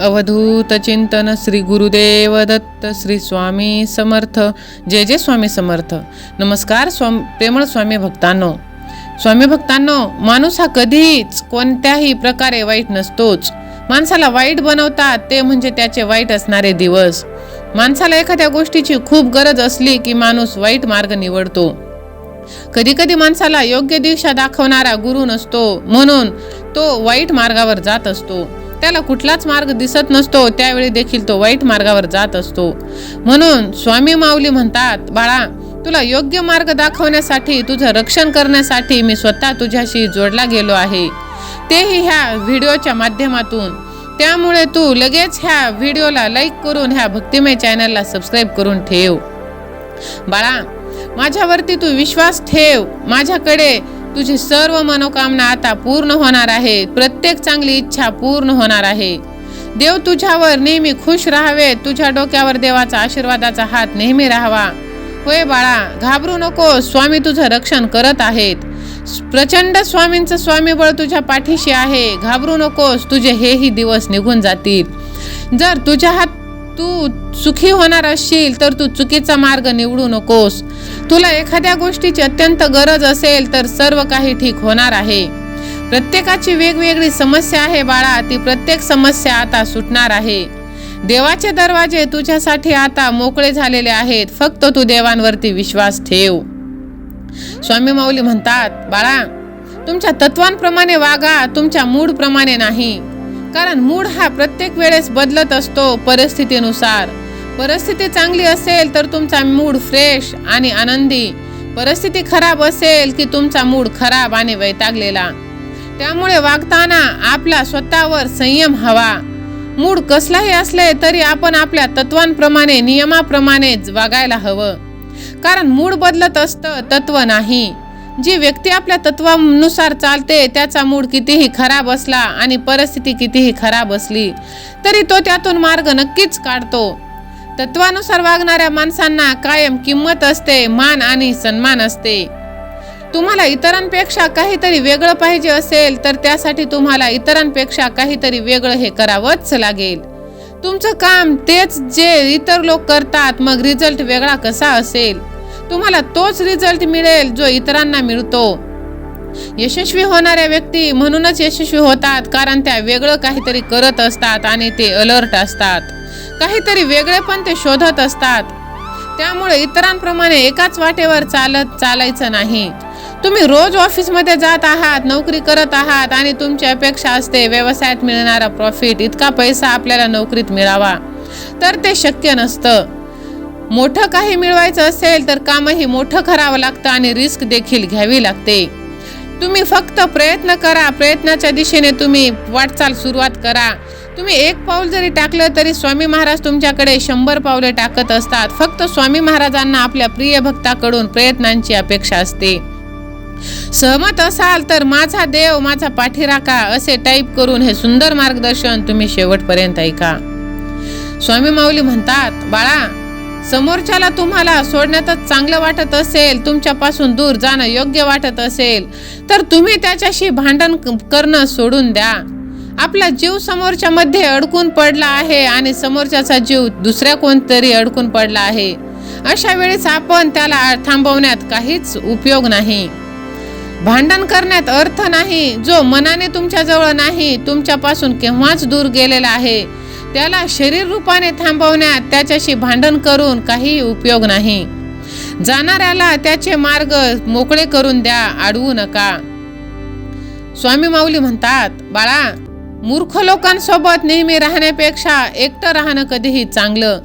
अवधूत चिंतन श्री गुरुदेव दत्त श्री स्वामी समर्थ. जय जय स्वामी समर्थ. नमस्कार स्वाम प्रेमळ स्वामी भक्तांनो. स्वामी भक्तांनो माणूस हा कधीच कोणत्याही प्रकारे वाईट नसतोच. माणसाला वाईट बनवतात ते म्हणजे त्याचे वाईट असणारे दिवस. माणसाला एखाद्या गोष्टीची खूप गरज असली की माणूस वाईट मार्ग निवडतो. कधी कधी माणसाला योग्य दिशा दाखवणारा गुरु नसतो म्हणून तो वाईट मार्गावर जात असतो. त्याला कुठलाच मार्ग दिसत नसतो त्यावेळी देखील तो वाईट मार्गावर जात असतो. म्हणून स्वामी माऊली म्हणतात बाळा तुला योग्य मार्ग दाखवण्यासाठी तुझं रक्षण करण्यासाठी मी स्वतः तुझ्याशी जोडला गेलो आहे. तेही ह्या व्हिडिओच्या माध्यमातून. त्यामुळे तू लगेच ह्या व्हिडिओला लाईक करून ह्या भक्तिमय चॅनलला सबस्क्राईब करून ठेव. बाळा माझ्यावरती तू विश्वास ठेव. माझ्याकडे तुझी सर्व मनोकामना आता पूर्ण होणार आहे प्रत्येक चांगली इच्छा पूर्ण होणार आहे. देव तुझ्यावर नेहमी खुश राहावे. तुझ्या डोक्यावर देवाचा आशीर्वादाचा हात नेहमी राहावा. होय बाळा घाबरू नको. स्वामी तुझं रक्षण करत आहेत. प्रचंड स्वामींचं स्वामीबळ तुझ्या पाठीशी आहे. घाबरू नकोस. तुझे हेही दिवस निघून जातील. जर तुझ्या हात तू सुखी होणार असशील तर तू चुकीचा मार्ग निवडू नकोस. तुला एखाद्या गोष्टीची अत्यंत गरज असेल तर सर्व काही ठीक होणार आहे. प्रत्येकाची वेगवेगळी समस्या आहे बाळा ती प्रत्येक समस्या आता सुटणार आहे. देवाचे दरवाजे तुझ्यासाठी आता मोकळे झालेले आहेत फक्त तू देवांवरती विश्वास ठेव. स्वामी माऊली म्हणतात बाळा तुमच्या तत्वांप्रमाणे वागा तुमच्या मूड प्रमाणे नाही. कारण मूड हा प्रत्येक वेळेस बदलत असतो परिस्थितीनुसार. परिस्थिती चांगली असेल तर तुमचा मूड फ्रेश आणि आनंदी. परिस्थिती खराब असेल की तुमचा मूड खराब आणि वैतागलेला. त्यामुळे वागताना आपला स्वतःवर संयम हवा. मूड कसलाही असले तरी आपण आपल्या तत्वांप्रमाणे नियमाप्रमाणेच वागायला हवं. कारण मूड बदलत असतं तत्व नाही. जी व्यक्ती आपल्या तत्वानुसार चालते त्याचा मूड कितीही खराब असला आणि परिस्थिती कितीही खराब असली तरी तो त्यातून मार्ग नक्कीच काढतो. तत्वानुसार वागणाऱ्या माणसांना कायम किंमत असते मान आणि सन्मान असते. तुम्हाला इतरांपेक्षा काहीतरी वेगळं पाहिजे असेल तर त्यासाठी तुम्हाला इतरांपेक्षा काहीतरी वेगळं हे करावंच लागेल. तुमचं काम तेच जे इतर लोक करतात मग रिझल्ट वेगळा कसा असेल? तुम्हाला तोच रिझल्ट मिळेल जो इतरांना मिळतो. यशस्वी होणाऱ्या व्यक्ती म्हणूनच यशस्वी होतात कारण त्या वेगळं काहीतरी करत असतात आणि ते अलर्ट असतात. काहीतरी वेगळे पण ते शोधत असतात. त्यामुळे इतरांप्रमाणे एकाच वाटेवर चालत चालायचं नाही. तुम्ही रोज ऑफिसमध्ये जात आहात नोकरी करत आहात आणि तुमची अपेक्षा असते व्यवसायात मिळणारा प्रॉफिट इतका पैसा आपल्याला नोकरीत मिळावा. तर ते शक्य नसतं. मोठं काही मिळवायचं असेल तर कामही मोठं करावं लागतं आणि रिस्क देखील घ्यावी लागते. तुम्ही फक्त प्रयत्न करा प्रयत्नाच्या दिशेने तुम्ही वाटचाल सुरुवात करा. तुम्ही एक पाऊल जरी टाकलं तरी स्वामी महाराज तुमच्याकडे शंभर पावले टाकत असतात. फक्त स्वामी महाराजांना आपल्या प्रिय भक्ताकडून प्रयत्नांची अपेक्षा असते. सहमत असाल तर माझा देव माझा पाठीराखा असे टाईप करून हे सुंदर मार्गदर्शन तुम्ही शेवटपर्यंत ऐका. स्वामी माऊली म्हणतात बाळा समोरच्याला तुम्हाला सोडण्यातच चांगलं वाटत असेल तुमच्यापासून दूर जाणं योग्य वाटत असेल तर तुम्ही त्याच्याशी भांडण करणं सोडून द्या. आपला जीव समोरच्या मध्ये अडकून पडला आहे आणि समोरच्याचा जीव दुसऱ्या कोणतरी अडकून पडला आहे. अशा वेळेस आपण त्याला थांबवण्यात काहीच उपयोग नाही. भांडण करण्यात अर्थ नाही. जो मनाने तुमच्याजवळ नाही तुमच्यापासून केव्हाच दूर गेलेला आहे. त्याला शरीर रूपाने थांबवण्यात त्याच्याशी भांडण करून काही उपयोग नाही. जाणाऱ्याला त्याचे मार्ग मोकळे करून द्या अडवू नका. स्वामी माऊली म्हणतात बाळा मूर्ख लोकांसोबत नेहमी राहण्यापेक्षा एकटं राहणं कधीही चांगलं.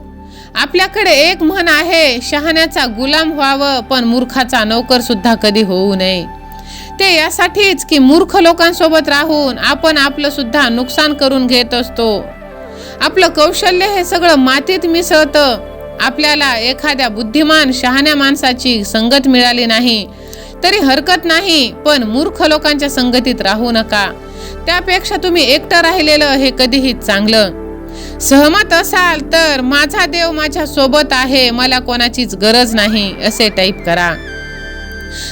आपल्याकडे एक म्हण आहे शहाण्याचा गुलाम व्हावं पण मूर्खाचा नोकर सुद्धा कधी होऊ नये. ते यासाठीच की मूर्ख लोकांसोबत राहून आपण आपलं सुद्धा नुकसान करून घेत असतो. आपलं कौशल्य हे सगळं मातीत मिसळतं. आपल्याला एखाद्या बुद्धिमान शहाण्या माणसाची संगत मिळाली नाही. तरी हरकत नाही पण मूर्ख लोकांच्या संगतीत राहू नका. त्यापेक्षा तुम्ही एकटं राहिलेलं हे कधीही चांगलं. सहमत असाल तर माझा देव माझ्या सोबत आहे मला कोणाचीच गरज नाही असे टाईप करा.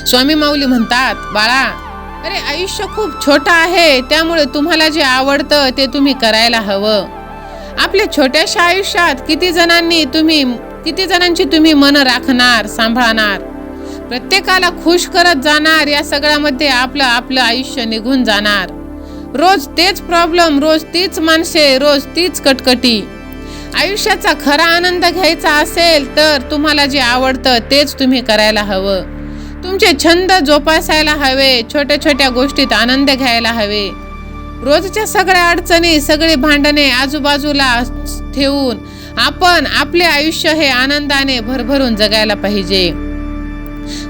स्वामी माऊली म्हणतात बाळा अरे आयुष्य खूप छोटं आहे त्यामुळे तुम्हाला जे आवडतं ते तुम्ही करायला हवं. आपल्या छोट्याशा आयुष्यात किती जणांनी तुम्ही किती जणांची तुम्ही मन राखणार सांभाळणार? प्रत्येकाला खुश करत जाणार या सगळ्यामध्ये आपलं आपलं आयुष्य निघून जाणार. रोज तेच प्रॉब्लेम रोज तीच माणसे रोज तीच कटकटी. आयुष्याचा खरा आनंद घ्यायचा असेल तर तुम्हाला जे आवडतं तेच तुम्ही करायला हवं. तुमचे छंद जोपासायला हवे छोट्या छोट्या गोष्टीत आनंद घ्यायला हवे. रोजच्या सगळ्या अडचणी सगळी भांडणे आजूबाजूला ठेवून आपण आपले आयुष्य हे आनंदाने भरभरून जगायला पाहिजे.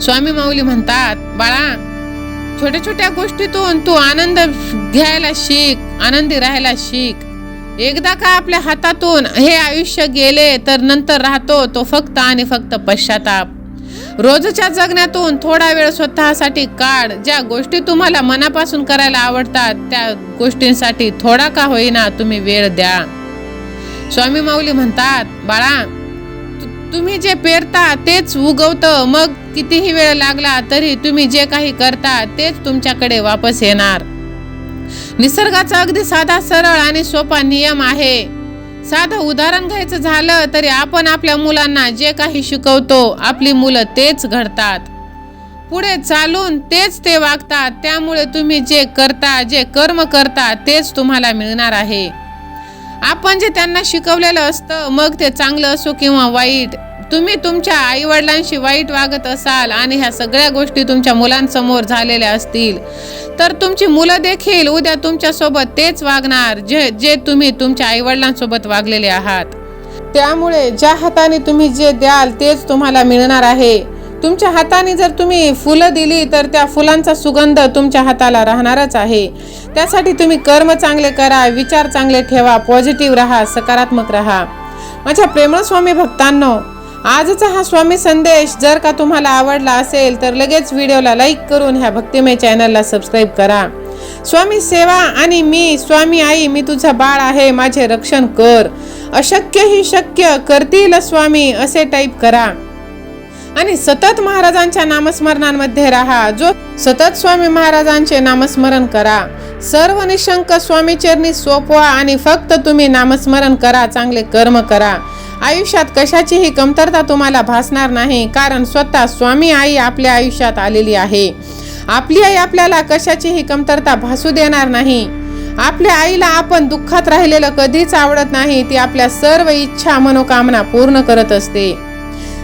स्वामी माऊली म्हणतात बाळा छोट्या छोट्या गोष्टीतून तू आनंद घ्यायला शिक आनंदी राहायला शिक. एकदा का आपल्या हातातून हे आयुष्य गेले तर नंतर राहतो तो फक्त आणि फक्त पश्चाताप. रोजच्या जगण्यातून थोडा वेळ स्वतःसाठी काढ. ज्या गोष्टी तुम्हाला मनापासून करायला आवडतात त्या गोष्टींसाठी थोडा का होईना तुम्ही वेळ द्या. स्वामी माऊली म्हणतात बाळा तुम्ही जे पेरता तेच उगवतं. मग कितीही वेळ लागला तरी तुम्ही जे काही करता तेच तुमच्याकडे वापस येणार. निसर्गाचा अगदी साधा सरळ आणि सोपा नियम आहे. साधं उदाहरण घ्यायचं झालं तरी आपण आपल्या मुलांना जे काही शिकवतो आपली मुलं तेच घडतात. पुढे चालून तेच ते वागतात त्यामुळे तुम्ही जे करता जे कर्म करता तेच तुम्हाला मिळणार आहे. आपण जे त्यांना शिकवलेलं असतं मग ते चांगलं असो किंवा वाईट तुम्ही तुमच्या आईवडिलांशी वाईट वागत असाल आणि ह्या सगळ्या गोष्टी तुमच्या मुलांसमोर झालेल्या असतील तर तुमची मुलं देखील उद्या तुमच्यासोबत तेच वागणार जे जे तुम्ही तुमच्या आईवडिलांसोबत वागलेले आहात. त्यामुळे ज्या हाताने तुम्ही जे द्याल तेच तुम्हाला मिळणार आहे. तुमच्या हाताने जर तुम्ही फुलं दिली तर त्या फुलांचा सुगंध तुमच्या हाताला राहणारच आहे. त्यासाठी तुम्ही कर्म चांगले करा विचार चांगले ठेवा पॉझिटिव्ह राहा सकारात्मक राहा. माझ्या प्रेमळ स्वामी भक्तांनो आजचा हा स्वामी संदेश जर का तुम्हाला आवडला असेल तर लगेच व्हिडिओला लाईक करून ह्या भक्तिमय चॅनलला सबस्क्राईब करा. स्वामी सेवा आणि मी स्वामी आई मी तुझा बाळ आहे माझे रक्षण कर. अशक्य ही शक्य करतील स्वामी असे टाईप करा. आणि सतत महाराजांच्या नामस्मरणांमध्ये राहा. जो सतत स्वामी महाराजांचे नामस्मरण करा. सर्व निशंक स्वामी चरणी सोपवा आणि फक्त तुम्ही नामस्मरण करा चांगले कर्म करा. आयुष्यात कशाचीही कमतरता तुम्हाला भासणार नाही कारण स्वतः स्वामी आई आपल्या आयुष्यात आलेली आहे. आपली आई आपल्याला कशाचीही कमतरता भासू देणार नाही. आपल्या आईला आपण दुःखात राहिलेलं कधीच आवडत नाही ती आपल्या सर्व इच्छा मनोकामना पूर्ण करत असते.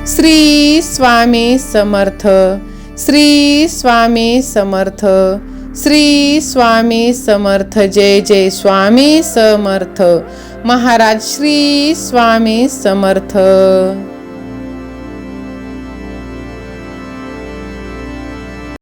श्री स्वामी समर्थ श्री स्वामी समर्थ श्री स्वामी समर्थ जय जय स्वामी समर्थ. महाराज श्री स्वामी समर्थ.